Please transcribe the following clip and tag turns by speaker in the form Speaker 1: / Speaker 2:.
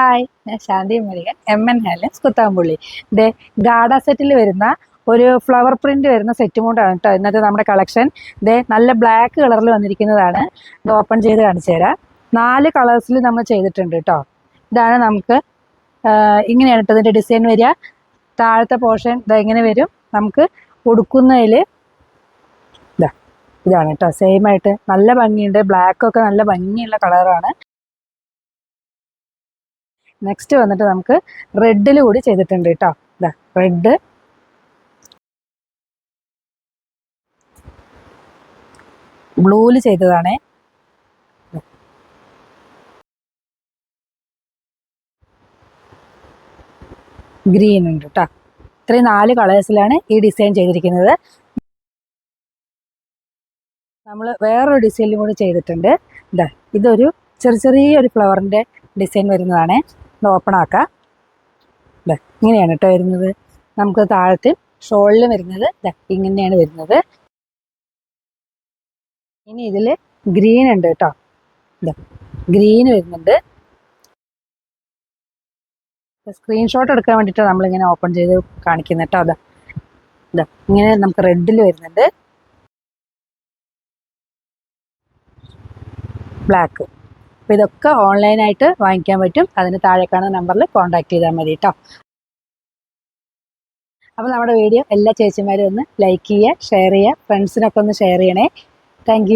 Speaker 1: Hi ഞാൻ Shanthi Murugan M N ഹാലൻസ് കുത്താമ്പുള്ളി. ഇത് ഗാഡ സെറ്റിൽ വരുന്ന ഒരു ഫ്ലവർ പ്രിന്റ് വരുന്ന സെറ്റ് മൂണ്ടാണ് കേട്ടോ ഇന്നത്തെ നമ്മുടെ കളക്ഷൻ ഇത് നല്ല ബ്ലാക്ക് കളറിൽ വന്നിരിക്കുന്നതാണ്. ഇത് ഓപ്പൺ ചെയ്ത് കാണിച്ചു തരാം. നാല് കളേഴ്സിൽ നമ്മൾ ചെയ്തിട്ടുണ്ട് കേട്ടോ ഇതാണ് നമുക്ക് ഇങ്ങനെയാണ് കേട്ടോ ഇതിന്റെ ഡിസൈൻ വരിക. താഴത്തെ പോർഷൻ ഇതാ ഇങ്ങനെ വരും. നമുക്ക് ഉടുക്കുന്നതിൽ ഇതാ ഇതാണ് കേട്ടോ സെയിം ആയിട്ട് നല്ല ഭംഗിയുണ്ട്. ബ്ലാക്ക് ഒക്കെ നല്ല ഭംഗിയുള്ള കളറാണ് നെക്സ്റ്റ് വന്നിട്ട് നമുക്ക് റെഡിൽ കൂടി ചെയ്തിട്ടുണ്ട് കേട്ടോ ഇതാ റെഡ് ബ്ലൂവിൽ ചെയ്തതാണേ. ഗ്രീൻ ഉണ്ട് കേട്ടോ ഇത്രയും നാല് കളേഴ്സിലാണ് ഈ ഡിസൈൻ ചെയ്തിരിക്കുന്നത്. നമ്മൾ വേറൊരു ഡിസൈനിലും കൂടി ചെയ്തിട്ടുണ്ട്. ഇതാ ഇതൊരു ചെറിയ ചെറിയൊരു ഫ്ലവറിന്റെ ഡിസൈൻ വരുന്നതാണ്. ഇത് ഓപ്പൺ ആക്കാം. അല്ലേ ഇങ്ങനെയാണ് കേട്ടോ വരുന്നത്. നമുക്ക് താഴത്തെ ഷോളിൽ വരുന്നത് ഇതാ ഇങ്ങനെയാണ് വരുന്നത്. ഇനി ഇതിൽ ഗ്രീൻ ഉണ്ട് കേട്ടോ ഇതാ ഗ്രീൻ വരുന്നുണ്ട്. സ്ക്രീൻഷോട്ട് എടുക്കാൻ വേണ്ടിയിട്ടാണ് നമ്മളിങ്ങനെ ഓപ്പൺ ചെയ്ത് കാണിക്കുന്നത് കേട്ടോ അതാ ഇതാ ഇങ്ങനെ നമുക്ക് റെഡിൽ വരുന്നുണ്ട്. ബ്ലാക്ക്. അപ്പോൾ ഇതൊക്കെ ഓൺലൈനായിട്ട് വാങ്ങിക്കാൻ പറ്റും. അതിന് താഴെ കാണുന്ന നമ്പറിൽ കോൺടാക്ട് ചെയ്താൽ മതി കേട്ടോ അപ്പോൾ നമ്മുടെ വീഡിയോ എല്ലാ ചേച്ചിമാരും ഒന്ന് ലൈക്ക് ചെയ്യുക ഷെയർ ചെയ്യുക ഫ്രണ്ട്സിനൊക്കെ ഒന്ന് ഷെയർ ചെയ്യണേ. താങ്ക്